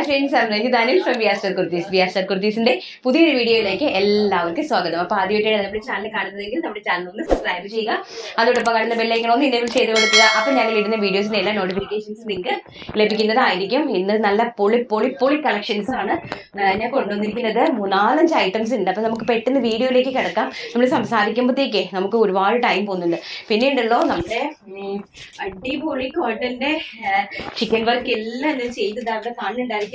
Hi friends Ranjith Anil from V R Kurtis V R കുർത്തീസിന്റെ പുതിയൊരു വീഡിയോയിലേക്ക് എല്ലാവർക്കും സ്വാഗതം. അപ്പൊ ആദ്യമായിട്ടാണ് നമ്മുടെ ചാനൽ കാണുന്നതെങ്കിൽ നമ്മുടെ ചാനൽ ഒന്ന് സബ്സ്ക്രൈബ് ചെയ്യുക. അതോടൊപ്പം കാണുന്ന ബെല്ലൈക്കൺ ഒന്ന് ഇനേബിൾ ചെയ്ത് കൊടുക്കുക. അപ്പൊ ഞങ്ങൾ ഇടുന്ന വീഡിയോസിന്റെ എല്ലാ നോട്ടിഫിക്കേഷൻസ് നിങ്ങൾക്ക് ലഭിക്കുന്നതായിരിക്കും. ഇന്ന് നല്ല പൊളി പൊളി പൊളി കളക്ഷൻസ് ആണ് ഞാൻ കൊണ്ടുവന്നിരിക്കുന്നത്. മൂന്നാലഞ്ച് ഐറ്റംസ് ഉണ്ട്. അപ്പൊ നമുക്ക് പെട്ടെന്ന് വീഡിയോയിലേക്ക് കിടക്കാം. നമ്മൾ സംസാരിക്കുമ്പോഴത്തേക്കേ നമുക്ക് ഒരുപാട് ടൈം പോകുന്നുണ്ട്. പിന്നെ ഉണ്ടല്ലോ നമ്മുടെ അടിപൊളി കോട്ടന്റെ ചിക്കൻ വർക്ക് എല്ലാം ചെയ്തത് അവിടെ കാണുന്നുണ്ടായിരിക്കും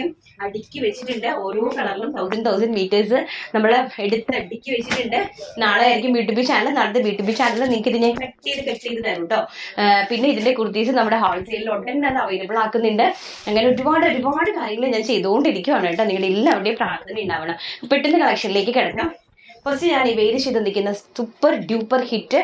അടുക്കി. വെച്ചിട്ടുണ്ട്. ഓരോ കളറിലും തൗസൻഡ് തൗസൻഡ് മീറ്റേഴ്സ് നമ്മൾ എടുത്ത് അടുക്കി വെച്ചിട്ടുണ്ട്. നാളെ ആയിരിക്കും യൂട്യൂബ് ചാനൽ നാളത്തെ ബി ചാനൽ നിങ്ങൾക്ക് ഇത് ഞാൻ കട്ട് ചെയ്ത് കട്ട് ചെയ്ത് തരും കേട്ടോ പിന്നെ ഇതിന്റെ കുർത്തീസ് നമ്മുടെ ഹോൾസെയിലിൽ ഉടനെ അത് അവൈലബിൾ ആക്കുന്നുണ്ട്. അങ്ങനെ ഒരുപാട് ഒരുപാട് കാര്യങ്ങൾ ഞാൻ ചെയ്തുകൊണ്ടിരിക്കുവാണ് കേട്ടോ. നിങ്ങളുടെ എല്ലാവരുടെയും പ്രാർത്ഥന ഉണ്ടാവണം. പെട്ടെന്ന് കളക്ഷനിലേക്ക് കിടക്കാം. കുറച്ച് ഞാൻ ഈ വെയിൽ ചെയ്ത് നിൽക്കുന്ന super duper hit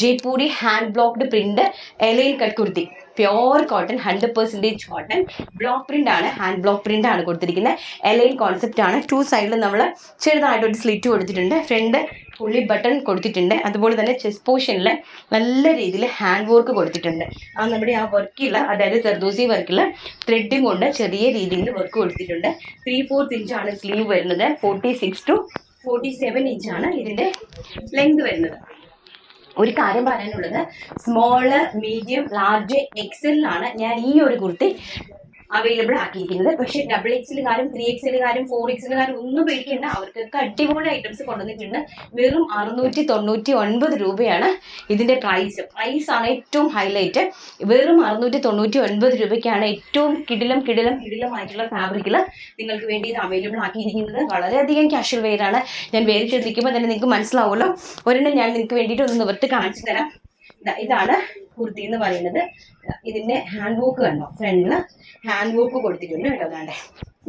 Jaipuri hand blocked print A line cut kurti. Pure cotton hundred percentage cotton block print ആണ് ഹാൻഡ് ബ്ലോക്ക് പ്രിന്റ് ആണ് കൊടുത്തിരിക്കുന്നത്. എലൈൻ കോൺസെപ്റ്റ് ആണ്. ടു സൈഡിൽ നമ്മൾ ചെറുതായിട്ട് ഒരു സ്ലിറ്റ് കൊടുത്തിട്ടുണ്ട്. ഫ്രണ്ട് ഫുള്ളി ബട്ടൺ കൊടുത്തിട്ടുണ്ട്. അതുപോലെ തന്നെ ചെസ്റ്റ് പോർഷനിൽ നല്ല രീതിയിൽ ഹാൻഡ് വർക്ക് കൊടുത്തിട്ടുണ്ട്. ആ നമ്മുടെ ആ വർക്കില്ല അതായത് സെർദോസി വർക്കിൽ ത്രെഡും കൊണ്ട് ചെറിയ രീതിയിൽ വർക്ക് കൊടുത്തിട്ടുണ്ട്. ത്രീ ഫോർത്ത് ഇഞ്ചാണ് സ്ലീവ് വരുന്നത്. Forty six to forty seven ഇഞ്ചാണ് ഇതിന്റെ ലെങ്ത് വരുന്നത്. ഒരു കാര്യം പറയാനുള്ളത്. സ്മോൾ മീഡിയം ലാർജ് എക്സലിലാണ് ഞാൻ ഈ ഒരു കുർത്തി അവൈലബിൾ ആക്കിയിരിക്കുന്നത്. പക്ഷെ ഡബിൾ എക്സിലുകാരും ത്രീ എക്സിലുകാരും ഫോർ എക്സിലുകാരും ഒന്നും പേടിക്കേണ്ട. അവർക്കൊക്കെ അടിപൊളി ഐറ്റംസ് കൊണ്ടുവന്നിട്ടുണ്ട്. വെറും അറുന്നൂറ്റി തൊണ്ണൂറ്റി ഒൻപത് രൂപയാണ് ഇതിന്റെ പ്രൈസ് പ്രൈസ് ആണ് ഏറ്റവും ഹൈലൈറ്റ് വെറും അറുന്നൂറ്റി തൊണ്ണൂറ്റി ഒൻപത് രൂപയ്ക്കാണ് ഏറ്റവും കിടിലം കിടിലം കിടിലമായിട്ടുള്ള ഫാബ്രിക്കിൽ നിങ്ങൾക്ക് വേണ്ടി ഇത് അവൈലബിൾ ആക്കിയിരിക്കുന്നത്. വളരെയധികം കാഷ്വൽ വെയർ ആണ്. ഞാൻ വേറെ ശ്രദ്ധിക്കുമ്പോൾ തന്നെ നിങ്ങൾക്ക് മനസ്സിലാവുമല്ലോ. ഒരെണ്ണം ഞാൻ നിങ്ങൾക്ക് വേണ്ടിയിട്ട് ഒന്ന് നിവർത്തി കാണിച്ചു തരാം. ഇതാണ് കുർത്തി എന്ന് പറയുന്നത് ഇതിന്റെ ഹാൻഡ് വർക്ക് കണ്ടോ? ഫ്രണ്ടിൽ ഹാൻഡ് വർക്ക് കൊടുത്തിട്ടുണ്ട് കേട്ടോ അതാണ്ട്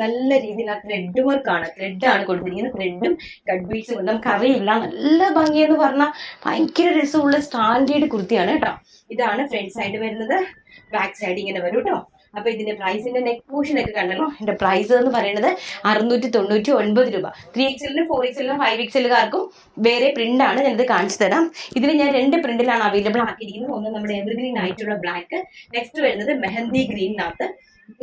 നല്ല രീതിയിൽ ആ ത്രെഡ് ആണ്. കൊടുത്തിരിക്കുന്നത്. ത്രെഡും കട്ട് ബീഡ്സും നമുക്ക് അറിയില്ല നല്ല ഭംഗിയെന്ന് പറഞ്ഞാൽ ഭയങ്കര രസമുള്ള സ്റ്റാൻഡേർഡ് കുർത്തിയാണ് കേട്ടോ. ഇതാണ് ഫ്രണ്ട് സൈഡ് വരുന്നത്. ബാക്ക് സൈഡ് ഇങ്ങനെ വരും കേട്ടോ. അപ്പൊ ഇതിന്റെ പ്രൈസിന്റെ നെക്ക് പോർഷൻ ഒക്കെ കണ്ടല്ലോ? എന്റെ പ്രൈസ് എന്ന് പറയുന്നത് അറുന്നൂറ്റി തൊണ്ണൂറ്റി ഒൻപത് രൂപ ത്രീ എക്സലിനും ഫോർ എക്സലിനും ഫൈവ് എക്സലുകാർക്കും വേറെ പ്രിന്റ് ആണ് ഞാനിത് കാണിച്ചു തരാം. ഇതിൽ ഞാൻ രണ്ട് പ്രിന്റിലാണ് അവൈലബിൾ ആക്കിയിരിക്കുന്നത്. ഒന്ന് നമ്മുടെ എവർഗ്രീൻ ആയിട്ടുള്ള ബ്ലാക്ക് നെക്സ്റ്റ് വരുന്നത് മെഹന്തി ഗ്രീനിനകത്ത്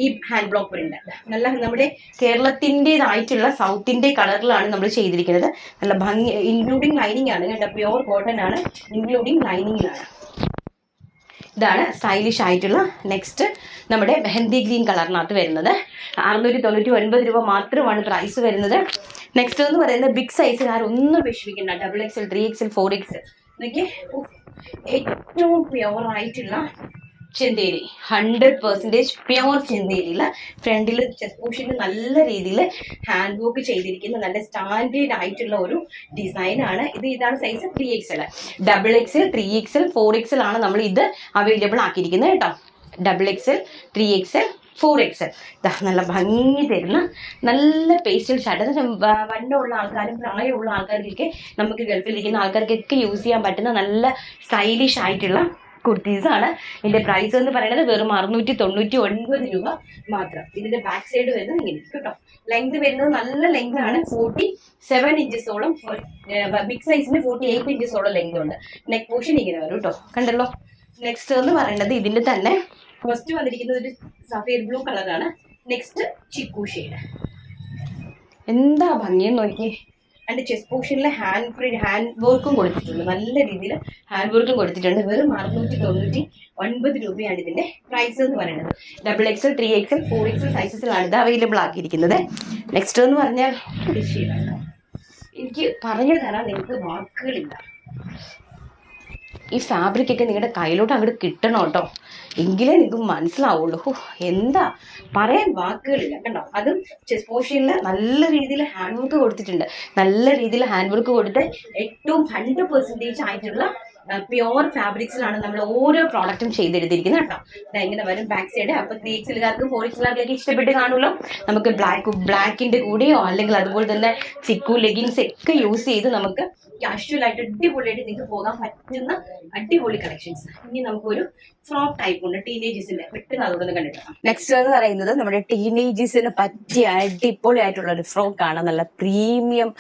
ഈ ഹാൻഡ് ബ്ലോക്ക് പ്രിന്റ് നല്ല നമ്മുടെ കേരളത്തിന്റെതായിട്ടുള്ള സൗത്തിന്റെ കളറിലാണ് നമ്മൾ ചെയ്തിരിക്കുന്നത്. നല്ല ഭംഗി ഇൻക്ലൂഡിങ് ലൈനിങ് ആണ്. കേട്ടോ പ്യുവർ കോട്ടൺ ആണ്. ഇൻക്ലൂഡിങ് ലൈനിങ്ങിലാണ് ഇതാണ് സ്റ്റൈലിഷ് ആയിട്ടുള്ള നെക്സ്റ്റ് നമ്മുടെ മെഹന്തി ഗ്രീൻ കളറിനകത്ത് വരുന്നത്. അറുന്നൂറ്റി തൊണ്ണൂറ്റി ഒൻപത് രൂപ മാത്രമാണ് പ്രൈസ് വരുന്നത്. നെക്സ്റ്റ് എന്ന് പറയുന്നത് ബിഗ് സൈസുകാർ ഒന്നും വിഷമിക്കണ്ട. Double XL three XL four X എന്നൊക്കെ ഏറ്റവും പ്യുവർ ആയിട്ടുള്ള ചെന്തേരി. ഹൺഡ്രഡ് പെർസെന്റേജ് പ്യുവർ ചെന്തേരിയിൽ ഫ്രണ്ടിൽ ചെസ് നല്ല രീതിയിൽ ഹാൻഡ് വർക്ക് ചെയ്തിരിക്കുന്ന നല്ല സ്റ്റാൻഡേർഡ് ആയിട്ടുള്ള ഒരു ഡിസൈൻ ആണ്. ഇത് ഇതാണ് size three XL double XL three XL four XL ആണ് നമ്മൾ ഇത് അവൈലബിൾ ആക്കിയിരിക്കുന്നത് കേട്ടോ. Double XL three XL four XL നല്ല ഭംഗി തരുന്ന നല്ല പേസ്റ്റൽ ഷർട്ട് വണ്ണമുള്ള ആൾക്കാരും പ്രായമുള്ള ആൾക്കാർക്കൊക്കെ നമുക്ക് ഗൾഫിലിരിക്കുന്ന ആൾക്കാർക്കൊക്കെ യൂസ് ചെയ്യാൻ പറ്റുന്ന നല്ല സ്റ്റൈലിഷ് ആയിട്ടുള്ള കുർത്തീസ് ആണ്. ഇതിന്റെ പ്രൈസ് എന്ന് പറയുന്നത് വെറും അറുന്നൂറ്റി തൊണ്ണൂറ്റി ഒൻപത് രൂപ മാത്രം. ഇതിന്റെ ബാക്ക് സൈഡ് വരുന്നത് ഇങ്ങനെ കേട്ടോ ലെങ്ത് വരുന്നത് നല്ല ലെങ്ത് ആണ്. ഫോർട്ടി സെവൻ ഇഞ്ചസോളം ബിഗ് സൈസിന് ഫോർട്ടി എയ്റ്റ് ഇഞ്ചസോളം ലെങ്ത് ഉണ്ട്. നെക്ക് പോർഷൻ ഇങ്ങനെ വരും കേട്ടോ കണ്ടല്ലോ? നെക്സ്റ്റ് എന്ന് പറയുന്നത് ഇതിന്റെ തന്നെ. ഫസ്റ്റ് വന്നിരിക്കുന്നത് ഒരു സഫേർ ബ്ലൂ കളറാണ് നെക്സ്റ്റ് ചിക്കു ഷെയ്ഡ് എന്താ ഭംഗിയെന്ന് നോക്കി അതിന്റെ ചെസ് പോർഷനിൽ ഹാൻഡ് പ്രിന്റ് ഹാൻഡ് വർക്കും കൊടുത്തിട്ടുണ്ട്. നല്ല രീതിയിൽ ഹാൻഡ് വർക്കും കൊടുത്തിട്ടുണ്ട്. വെറും അറുന്നൂറ്റി തൊണ്ണൂറ്റി ഒൻപത് രൂപയാണ് ഇതിന്റെ പ്രൈസ് എന്ന് പറയുന്നത്. Double XL three XL four XL സൈസസിലാണ് ഇത് അവൈലബിൾ ആക്കിയിരിക്കുന്നത്. നെക്സ്റ്റ് എന്ന് പറഞ്ഞാൽ എനിക്ക് പറഞ്ഞു തരാൻ നിങ്ങൾക്ക് വാക്കുകളില്ല. ഈ ഫാബ്രിക് ഒക്കെ നിങ്ങളുടെ കയ്യിലോട്ട് അങ്ങോട്ട് കിട്ടണം കേട്ടോ. എങ്കിലേ നിങ്ങൾക്ക് മനസ്സിലാവുള്ളൂ. എന്താ? പറയാൻ വാക്കുകളില്ല കണ്ടോ? അതും ചെസ് നല്ല രീതിയിൽ ഹാൻഡ് വർക്ക് കൊടുത്തിട്ടുണ്ട്. നല്ല രീതിയിൽ ഹാൻഡ് വർക്ക് കൊടുത്ത് ഏറ്റവും ഹൺഡ്രഡ് പെർസെന്റേജ് ആയിട്ടുള്ള പ്യുവർ ഫാബ്രിക്സിലാണ് നമ്മൾ ഓരോ പ്രോഡക്റ്റും ചെയ്തെടുത്തിരിക്കുന്നത് കേട്ടോ. ഇങ്ങനെ വരും ബാക്ക് സൈഡ് അപ്പൊ ത്രീ എക്സലുകാർക്കും ഫോർ എക്സലുകാർക്കൊക്കെ ഇഷ്ടപ്പെട്ട് കാണുമല്ലോ. നമുക്ക് ബ്ലാക്ക് ബ്ലാക്കിന്റെ കൂടെയോ അല്ലെങ്കിൽ അതുപോലെ തന്നെ ചിക്കു ലെഗിൻസ് ഒക്കെ യൂസ് ചെയ്ത് നമുക്ക് കാഷ്വൽ ആയിട്ട് അടിപൊളിയായിട്ട് നിങ്ങൾക്ക് പോകാൻ പറ്റുന്ന അടിപൊളി കളക്ഷൻസ് ഇനി നമുക്കൊരു ടൈപ്പ് ഉണ്ട്. പെട്ടെന്ന് നെക്സ്റ്റ് എന്ന് പറയുന്നത് നമ്മുടെ ടീനേജേഴ്സിന് പറ്റിയ അടിപൊളി ആയിട്ടുള്ള ഒരു ഫ്രോക്ക് ആണ്. നല്ല പ്രീമിയം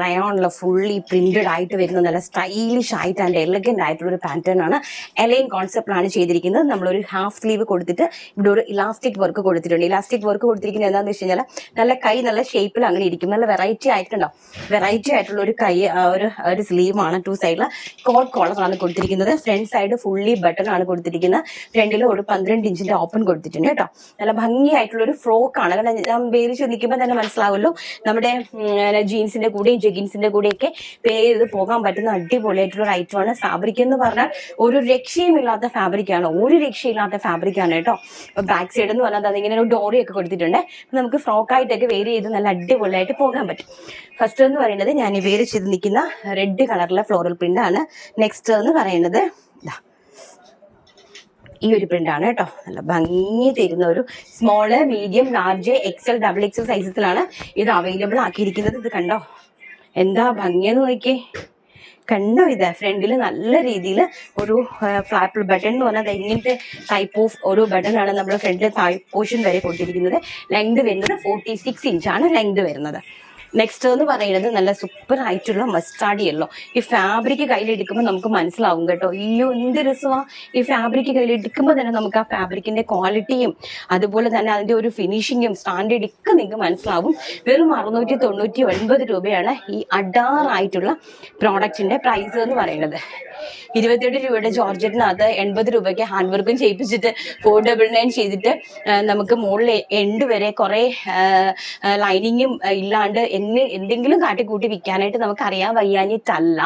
റയോണിലെ ഫുള്ളി പ്രിന്റഡ് ആയിട്ട് വരുന്ന നല്ല സ്റ്റൈലിഷ് ആയിട്ട് ആൻഡ് എലഗന്റ് ആയിട്ടുള്ള ഒരു പാറ്റേൺ ആണ് എലൈൻ കോൺസെപ്റ്റിലാണ് ചെയ്തിരിക്കുന്നത്. നമ്മളൊരു ഹാഫ് സ്ലീവ് കൊടുത്തിട്ട് ഇവിടെ ഒരു ഇലാസ്റ്റിക് വർക്ക് കൊടുത്തിട്ടുണ്ട്. ഇലാസ്റ്റിക് വർക്ക് കൊടുത്തിരിക്കുന്നത് എന്താണെന്ന് വെച്ച് കഴിഞ്ഞാൽ നല്ല കൈ നല്ല ഷേപ്പിൽ അങ്ങനെ ഇരിക്കും. നല്ല വെറൈറ്റി ആയിട്ടുണ്ടാവും വെറൈറ്റി ആയിട്ടുള്ള ഒരു കൈ ഒരു ഒരു സ്ലീവ് ആണ്. ടു സൈഡിൽ കോട്ട് കോളർ ആണ് കൊടുത്തിരിക്കുന്നത്. ഫ്രണ്ട് സൈഡ് ഫുള്ളി ബട്ടൺ ആണ് കൊടുത്തിരിക്കുന്നത്. ഫ്രണ്ടിൽ ഒരു പന്ത്രണ്ട് ഇഞ്ചിന്റെ ഓപ്പൺ കൊടുത്തിട്ടുണ്ട് കേട്ടോ. നല്ല ഭംഗിയായിട്ടുള്ള ഒരു ഫ്രോക്ക് ആണ്. കാരണം പേര് ചോദിക്കുമ്പോൾ തന്നെ മനസ്സിലാവുമല്ലോ. നമ്മുടെ ജീൻസിന്റെ കൂടെയും ജഗിൻസിന്റെ കൂടെയൊക്കെ പേ ചെയ്ത് പോകാൻ പറ്റുന്ന അടിപൊളിയായിട്ടുള്ള ഒരു ഐറ്റം ആണ് ഫാബ്രിക് എന്ന് പറഞ്ഞാൽ ഒരു രക്ഷയും ഇല്ലാത്ത ഫാബ്രിക് ആണ്. ഒരു രക്ഷയില്ലാത്ത ഫാബ്രിക്കാണ് കേട്ടോ. ബാക്ക് സൈഡ് എന്ന് പറഞ്ഞാൽ അതിങ്ങനെ ഒരു ഡോറി ഒക്കെ കൊടുത്തിട്ടുണ്ട് നമുക്ക് ഫ്രോക്കായിട്ടൊക്കെ വേര് ചെയ്ത് നല്ല അടിപൊളിയായിട്ട് പോകാൻ പറ്റും. ഫസ്റ്റ് എന്ന് പറയുന്നത് ഞാൻ വേര് ചെയ്ത് നിൽക്കുന്ന റെഡ് കളറിലെ ഫ്ലോറൽ പ്രിന്റ് ആണ്. നെക്സ്റ്റ് എന്ന് പറയുന്നത് ഈ ഒരു പ്രിന്റ് ആണ് കേട്ടോ. നല്ല ഭംഗി തരുന്ന ഒരു small medium large XL double XL സൈസസിലാണ് ഇത് അവൈലബിൾ ആക്കിയിരിക്കുന്നത്. ഇത് കണ്ടോ? എന്താ ഭംഗിയെന്ന് നോക്കിയേ. കണ്ടോ ഇത്? ഫ്രണ്ടിൽ നല്ല രീതിയിൽ ഒരു ഫ്ലാപ്പിൾ ബട്ടൺ എന്ന് പറഞ്ഞാൽ ഇങ്ങനത്തെ ടൈപ്പ് ഓഫ് ഒരു ബട്ടൺ ആണ് നമ്മൾ ഫ്രണ്ടിൽ പോർഷൻ വരെ കൊടുത്തിരിക്കുന്നത്. ലെങ്ത് വരുന്നത് ഫോർട്ടി സിക്സ് ഇഞ്ചാണ് ലെങ്ത് വരുന്നത്. നെക്സ്റ്റ് എന്ന് പറയുന്നത് നല്ല സൂപ്പർ ആയിട്ടുള്ള മസ്റ്റാർഡ് യെല്ലോ. ഈ ഫാബ്രിക് കയ്യിലെടുക്കുമ്പോൾ നമുക്ക് മനസ്സിലാവും കേട്ടോ. അയ്യോ എന്ത് രസമാ. ഈ ഫാബ്രിക് കയ്യിലെടുക്കുമ്പോൾ തന്നെ നമുക്ക് ആ ഫാബ്രിക്കിന്റെ ക്വാളിറ്റിയും അതുപോലെ തന്നെ അതിന്റെ ഒരു ഫിനിഷിങ്ങും സ്റ്റാൻഡേർഡ് ഒക്കെ നിങ്ങൾക്ക് മനസ്സിലാവും. വെറും അറുന്നൂറ്റി തൊണ്ണൂറ്റി ഒൻപത് രൂപയാണ് ഈ അഡാറായിട്ടുള്ള പ്രോഡക്റ്റിന്റെ പ്രൈസ് എന്ന് പറയുന്നത്. ഇരുപത്തിയെട്ട് രൂപയുടെ ജോർജറ്റിനകത്ത് എൺപത് രൂപയ്ക്ക് ഹാൻഡ് വർക്കും ചെയ്യിപ്പിച്ചിട്ട് ഫോർ ഡബിൾ നയൻ ചെയ്തിട്ട് നമുക്ക് മുകളിൽ എൻഡ് വരെ കുറെ ലൈനിങ്ങും ഇല്ലാണ്ട് എന്ന് എന്തെങ്കിലും കാട്ടിക്കൂട്ടി വിൽക്കാനായിട്ട് നമുക്ക് അറിയാൻ വയ്യാഞ്ഞിട്ടല്ല.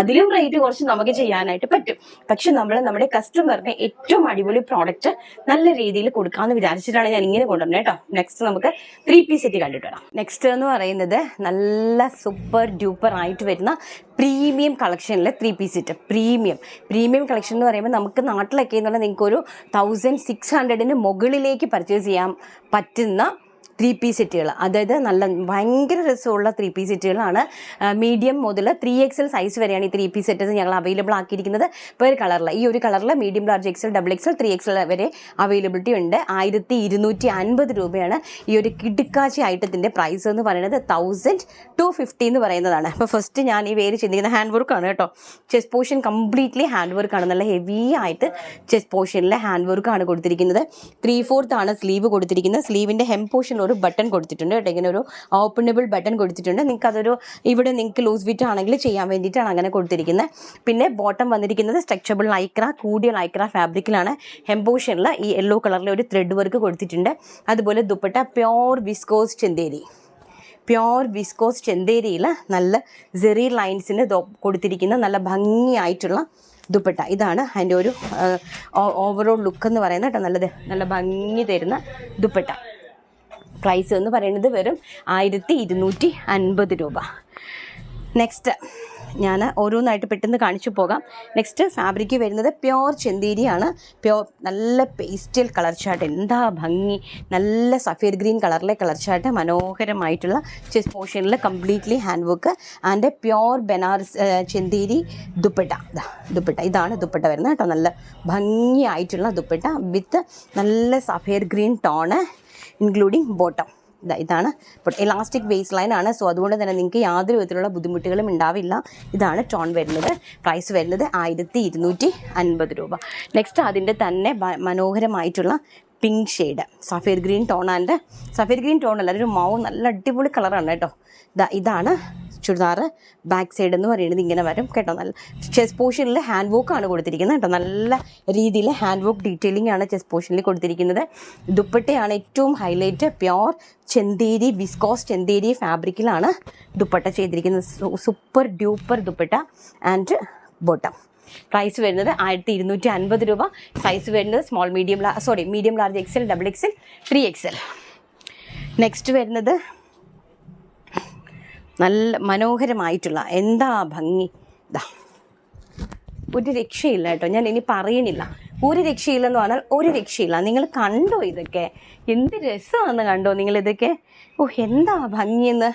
അതിലും റേറ്റ് കുറച്ച് നമുക്ക് ചെയ്യാനായിട്ട് പറ്റും. പക്ഷെ നമ്മൾ നമ്മുടെ കസ്റ്റമറിന് ഏറ്റവും അടിപൊളി പ്രോഡക്റ്റ് നല്ല രീതിയിൽ കൊടുക്കാമെന്ന് വിചാരിച്ചിട്ടാണ് ഞാൻ ഇങ്ങനെ കൊണ്ടുവന്നത് കേട്ടോ. നെക്സ്റ്റ് നമുക്ക് ത്രീ പീസ് സെറ്റ് കണ്ടിട്ട് വരാം. നെക്സ്റ്റ് എന്ന് പറയുന്നത് നല്ല സൂപ്പർ ഡ്യൂപ്പർ ആയിട്ട് വരുന്ന premium കളക്ഷനിലെ three piece set premium premium collection എന്ന് പറയുമ്പോൾ നമുക്ക് നാട്ടിലൊക്കെ എന്ന് പറഞ്ഞാൽ നിങ്ങൾക്ക് ഒരു തൗസൻഡ് സിക്സ് ഹൺഡ്രഡിന് മുകളിലേക്ക് പർച്ചേസ് ചെയ്യാൻ പറ്റുന്ന ത്രീ പീസ് സെറ്റുകൾ അതായത് നല്ല ഭയങ്കര രസമുള്ള ത്രീ പീസ് സെറ്റുകളാണ് മീഡിയം മുതൽ ത്രീ എക്സൽ സൈസ് വരെയാണ് ഈ ത്രീ പീസ് സെറ്റ് ഞങ്ങൾ അവൈലബിൾ ആക്കിയിരിക്കുന്നത്. per കളറിൽ ഈ ഒരു കളറിൽ medium large XL double XL three XL വരെ അവൈലബിലിറ്റി ഉണ്ട്. ആയിരത്തി ഇരുന്നൂറ്റി അൻപത് രൂപയാണ് ഈ ഒരു കിടുക്കാച്ചി ഐറ്റത്തിന്റെ പ്രൈസ് എന്ന് പറയുന്നത് തൗസൻഡ് ടു ഫിഫ്റ്റി എന്ന് പറയുന്നതാണ്. അപ്പോൾ ഫസ്റ്റ് ഞാൻ ഈ പേര് ചിന്തിക്കുന്ന ഹാൻഡ് വർക്ക് ആണ് കേട്ടോ. ചെസ് പോർഷൻ കംപ്ലീറ്റ്ലി ഹാൻഡ് വർക്കാണ് നല്ല ഹെവി ആയിട്ട് ചെസ് പോർഷനിലെ ഹാൻഡ് വർക്ക് ആണ് കൊടുത്തിരിക്കുന്നത്. ത്രീ ഫോർത്ത് ആണ് സ്ലീവ് കൊടുത്തിരിക്കുന്നത്. സ്ലീവിന്റെ ഹെം പോർഷനിൽ ഒരു ബട്ടൺ കൊടുത്തിട്ടുണ്ട്. കേട്ടോ ഇങ്ങനെ ഒരു ഓപ്പണബിൾ ബട്ടൺ കൊടുത്തിട്ടുണ്ട്. നിങ്ങൾക്ക് അതൊരു ഇവിടെ നിങ്ങൾക്ക് ലൂസ് ഫിറ്റ് ആണെങ്കിൽ ചെയ്യാൻ വേണ്ടിയിട്ടാണ് അങ്ങനെ കൊടുത്തിരിക്കുന്നത്. പിന്നെ ബോട്ടം വന്നിരിക്കുന്നത് സ്ട്രക്ചബിൾ ലൈക്ര കൂടിയ ലൈക്ര ഫാബ്രിക്കിലാണ് ഹെം പോർഷനിൽ ഈ യെല്ലോ കളറിലെ ഒരു ത്രെഡ് വർക്ക് കൊടുത്തിട്ടുണ്ട്. അതുപോലെ dupatta pure viscose Chanderi pure viscose ചെന്തേരിയിൽ നല്ല ജെറി ലൈൻസിന് കൊടുത്തിരിക്കുന്ന നല്ല ഭംഗിയായിട്ടുള്ള ദുപ്പട്ട. ഇതാണ് അതിന്റെ ഒരു ഓവറോൾ ലുക്ക് എന്ന് പറയുന്നത് കേട്ടോ. നല്ലത് നല്ല ഭംഗി തരുന്ന ദുപ്പട്ട. പ്രൈസ് എന്ന് പറയുന്നത് വെറും ആയിരത്തി ഇരുന്നൂറ്റി അൻപത് രൂപ. നെക്സ്റ്റ് ഞാൻ ഓരോന്നായിട്ട് പെട്ടെന്ന് കാണിച്ചു പോകാം. നെക്സ്റ്റ് ഫാബ്രിക്ക് വരുന്നത് പ്യോർ ചെന്തീരിയാണ്. പ്യോർ നല്ല പേസ്റ്റൽ കളർ ചാർട്ട് എന്താ ഭംഗി? നല്ല സഫീർ ഗ്രീൻ കളറിലെ കളർ ചാർട്ട് മനോഹരമായിട്ടുള്ള ചെസ് പോർഷനിൽ completely hand work and pure Banaras Chanderi dupatta. Dupatta. ഇതാണ് ദുപ്പട്ട വരുന്നത് കേട്ടോ. നല്ല ഭംഗിയായിട്ടുള്ള ദുപ്പട്ട വിത്ത് നല്ല sapphire green tone including bottom ഇതാ ഇതാണ് ഇലാസ്റ്റിക് വേസ്റ്റ് ലൈൻ ആണ്. സോ അതുകൊണ്ട് തന്നെ നിങ്ങൾക്ക് യാതൊരു വിധത്തിലുള്ള ബുദ്ധിമുട്ടുകളും ഉണ്ടാവില്ല. ഇതാണ് ടോൺ വരുന്നത്. പ്രൈസ് വരുന്നത് ആയിരത്തി ഇരുന്നൂറ്റി അൻപത് രൂപ. നെക്സ്റ്റ് അതിന്റെ തന്നെ മനോഹരമായിട്ടുള്ള pink shade sapphire green tone and sapphire green tone അല്ല ഒരു മൗ നല്ല അടിപൊളി കളറാണ് കേട്ടോ. ഇതാ ഇതാണ് ചുരിദാർ ബാക്ക് സൈഡ് എന്ന് പറയുന്നത് ഇങ്ങനെ വരും കേട്ടോ. നല്ല ചെസ് പോർഷനിൽ ഹാൻഡ് വർക്ക് ആണ് കൊടുത്തിരിക്കുന്നത് കേട്ടോ. നല്ല രീതിയിൽ ഹാൻഡ് വർക്ക് ഡീറ്റെയിലിംഗ് ആണ് ചെസ് പോർഷനിൽ കൊടുത്തിരിക്കുന്നത്. ദുപ്പട്ടയാണ് ഏറ്റവും highlight pure Chanderi viscose Chanderi ഫാബ്രിക്കിലാണ് dupatta ചെയ്തിരിക്കുന്നത്. Super duper dupatta and bottom price വരുന്നത് ആയിരത്തി ഇരുന്നൂറ്റി അൻപത് രൂപ സൈസ് വരുന്നത് small medium sorry medium large XL double XL three XL next വരുന്നത് നല്ല മനോഹരമായിട്ടുള്ള എന്താ ഭംഗി? ഇതാ ഒരു രക്ഷയില്ല കേട്ടോ. ഞാൻ ഇനി പറയണില്ല. ഒരു രക്ഷയില്ലെന്ന് പറഞ്ഞാൽ ഒരു രക്ഷയില്ല. നിങ്ങൾ കണ്ടോ ഇതൊക്കെ? എന്ത് രസമാണെന്ന് കണ്ടോ നിങ്ങളിതൊക്കെ? ഓ എന്താ ഭംഗിയെന്ന്?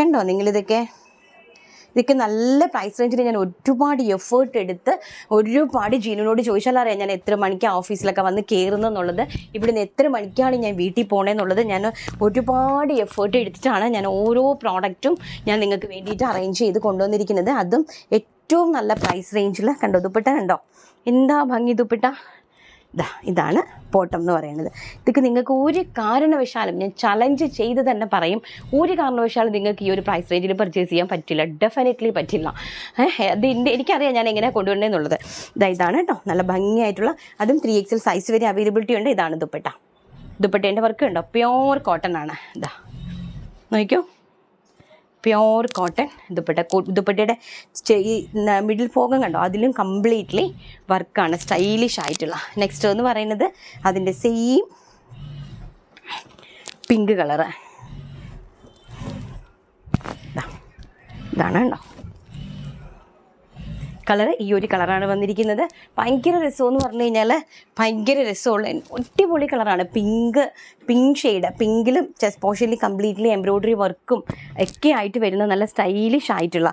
കണ്ടോ നിങ്ങളിതൊക്കെ? ഇതൊക്കെ നല്ല പ്രൈസ് റേഞ്ചിൽ ഞാൻ ഒരുപാട് എഫേർട്ട് എടുത്ത് ഒരുപാട് ജീനുവിനോട് ചോദിച്ചാൽ അറിയാം ഞാൻ എത്ര മണിക്ക് ഓഫീസിലൊക്കെ വന്ന് കയറുന്നു എന്നുള്ളത്. ഇവിടുന്ന് എത്ര മണിക്കാണ് ഞാൻ വീട്ടിൽ പോകണമെന്നുള്ളത് ഞാൻ ഒരുപാട് എഫേർട്ട് എടുത്തിട്ടാണ് ഞാൻ ഓരോ പ്രോഡക്റ്റും ഞാൻ നിങ്ങൾക്ക് വേണ്ടിയിട്ട് അറേഞ്ച് ചെയ്ത് കൊണ്ടുവന്നിരിക്കുന്നത്. അതും ഏറ്റവും നല്ല പ്രൈസ് റേഞ്ചിൽ കണ്ടോ ദുപ്പട്ട കണ്ടോ? എന്താ ഭംഗി ദുപ്പട്ട? ഇതാണ് പോട്ടം എന്ന് പറയുന്നത്. ഇതൊക്കെ നിങ്ങൾക്ക് ഒരു കാരണവശാലും ഞാൻ ചലഞ്ച് ചെയ്ത് തന്നെ പറയും. ഒരു കാരണവശാലും നിങ്ങൾക്ക് ഈ ഒരു പ്രൈസ് റേഞ്ചിൽ പർച്ചേസ് ചെയ്യാൻ പറ്റില്ല. ഡെഫിനറ്റ്ലി പറ്റില്ല. അത് എന്റെ എനിക്കറിയാം ഞാൻ എങ്ങനെ കൊണ്ടുവരണമെന്നുള്ളത് ഇതാ ഇതാണ് കേട്ടോ. നല്ല ഭംഗിയായിട്ടുള്ള അതും ത്രീ എക്സൽ സൈസ് വരെ അവൈലബിലിറ്റി ഉണ്ട്. ഇതാണ് ദുപ്പട്ട. ദുപ്പട്ടേന്റെ വർക്ക് ഉണ്ടോ? പ്യോർ കോട്ടൺ ആണ്. ഇതാ നോക്കിക്കോ. Pure cotton dupatta. ദുപ്പട്ടയുടെ ഈ മിഡിൽ ഫോഗം കണ്ടോ? അതിലും കംപ്ലീറ്റ്ലി വർക്കാണ് സ്റ്റൈലിഷ് ആയിട്ടുള്ള. നെക്സ്റ്റ് എന്ന് പറയുന്നത് അതിന്റെ സെയിം പിങ്ക് കളറ് ഇതാണ് കണ്ടോ? കളർ ഈ ഒരു കളറാണ് വന്നിരിക്കുന്നത്. ഭയങ്കര രസമെന്ന് പറഞ്ഞു കഴിഞ്ഞാൽ ഭയങ്കര രസമുള്ള ഒറ്റപൊളി കളറാണ്. Pink pink shade. പിങ്കിലും ചെസ് പോഷനിൽ കംപ്ലീറ്റ്ലി എംബ്രോയ്ഡറി വർക്കും ഒക്കെ ആയിട്ട് വരുന്ന നല്ല സ്റ്റൈലിഷ് ആയിട്ടുള്ള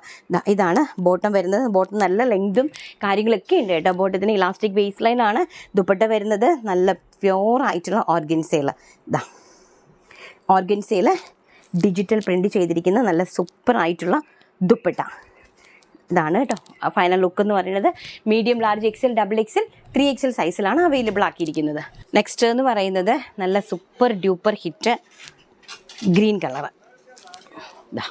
ഇതാണ് ബോട്ടം വരുന്നത്. ബോട്ടം നല്ല ലെങ്തും കാര്യങ്ങളൊക്കെ ഉണ്ട് കേട്ടോ. ബോട്ടത്തിന് ഇലാസ്റ്റിക് ബേസ് ലൈനാണ് ദുപ്പട്ട വരുന്നത് നല്ല പ്യോർ ആയിട്ടുള്ള ഓർഗൻസേൽ ഇതാ ഓർഗൻസയിൽ ഡിജിറ്റൽ പ്രിന്റ് ചെയ്തിരിക്കുന്ന നല്ല സൂപ്പർ ആയിട്ടുള്ള ദുപ്പട്ട. ഇതാണ് കേട്ടോ. ഫൈനൽ ലുക്ക് എന്ന് പറയുന്നത്. Medium large XL double XL three XL സൈസിലാണ് അവൈലബിൾ ആക്കിയിരിക്കുന്നത്. നെക്സ്റ്റ് എന്ന് പറയുന്നത് നല്ല super duper hit green colour ഇതാ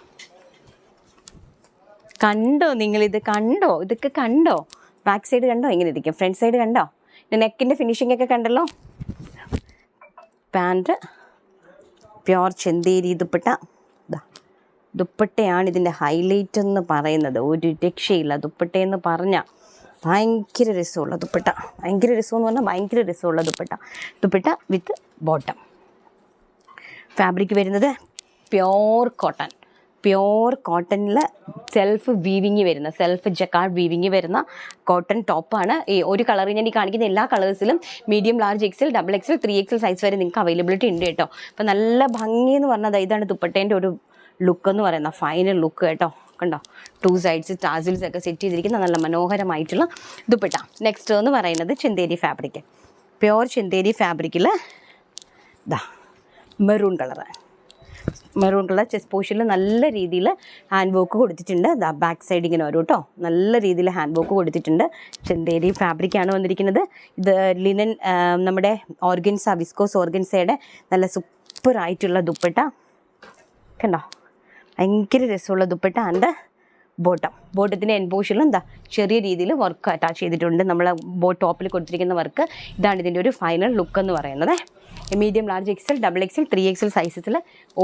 കണ്ടോ നിങ്ങളിത്? കണ്ടോ? ഇതൊക്കെ കണ്ടോ? ബാക്ക് സൈഡ് കണ്ടോ? ഇങ്ങനെ ഇരിക്കും. ഫ്രണ്ട് സൈഡ് കണ്ടോ? നെക്കിന്റെ ഫിനിഷിംഗ് ഒക്കെ കണ്ടല്ലോ? പാന്റ് പ്യോർ ചെന്തേരി ദുപ്പട്ട ദാ ദുപ്പട്ടയാണ് ഇതിന്റെ ഹൈലൈറ്റ് എന്ന് പറയുന്നത്. ഒരു രക്ഷയില്ല. ദുപ്പട്ടയെന്ന് പറഞ്ഞാൽ ഭയങ്കര രസമുള്ള ദുപ്പട്ട. ഭയങ്കര രസമെന്ന് പറഞ്ഞാൽ ഭയങ്കര രസമുള്ള dupatta. Dupatta with bottom fabric വരുന്നത് പ്യോർ കോട്ടൺ പ്യോർ കോട്ടണിൽ സെൽഫ് വീവിങ് വരുന്ന സെൽഫ് ജക്കാർഡ് വീവിങ് വരുന്ന കോട്ടൺ ടോപ്പാണ് ഈ ഒരു കളർ ഞാൻ ഈ കാണിക്കുന്ന എല്ലാ കളേഴ്സിലും medium large XL double XL three XL size വരെ നിങ്ങൾക്ക് അവൈലബിലിറ്റി ഉണ്ട് കേട്ടോ. അപ്പം നല്ല ഭംഗി എന്ന് പറഞ്ഞത് ഇതാണ് ദുപ്പട്ടേന്റെ ഒരു ലുക്ക് എന്ന് പറയുന്ന ഫൈനൽ ലുക്ക് കേട്ടോ. കണ്ടോ? ടു സൈഡ്സ് ടാസിൽസ് ഒക്കെ സെറ്റ് ചെയ്തിരിക്കുന്ന നല്ല മനോഹരമായിട്ടുള്ള ദുപ്പട്ട. നെക്സ്റ്റ് എന്ന് പറയുന്നത് ചെന്തേരി ഫാബ്രിക് പ്യോർ ചെന്തേരി ഫാബ്രിക്കിൽ ഇതാ maroon colour maroon colour chest പോഷിൽ നല്ല രീതിയിൽ ഹാൻഡ് വർക്ക് കൊടുത്തിട്ടുണ്ട്. ദാ ബാക്ക് സൈഡ് ഇങ്ങനെ വരും കേട്ടോ നല്ല രീതിയിൽ ഹാൻഡ് വർക്ക് കൊടുത്തിട്ടുണ്ട്. ചെന്തേരി ഫാബ്രിക്കാണ് വന്നിരിക്കുന്നത്. ഇത് ലിനൻ നമ്മുടെ ഓർഗൻസ വിസ്കോസ് ഓർഗൻസയുടെ നല്ല സൂപ്പർ ആയിട്ടുള്ള ദുപ്പട്ട. കണ്ടോ? ഭയങ്കര രസമുള്ള ദുപ്പട്ട ആൻഡ് ബോട്ടം. ബോട്ടത്തിന്റെ എൻപോഷനിലും എന്താ ചെറിയ രീതിയിൽ വർക്ക് അറ്റാച്ച് ചെയ്തിട്ടുണ്ട്. നമ്മൾ ബോ ടോപ്പിൽ കൊടുത്തിരിക്കുന്ന വർക്ക് ഇതാണ് ഇതിന്റെ ഒരു ഫൈനൽ ലുക്ക് എന്ന് പറയുന്നത്. Medium large XL double XL three XL സൈസസിൽ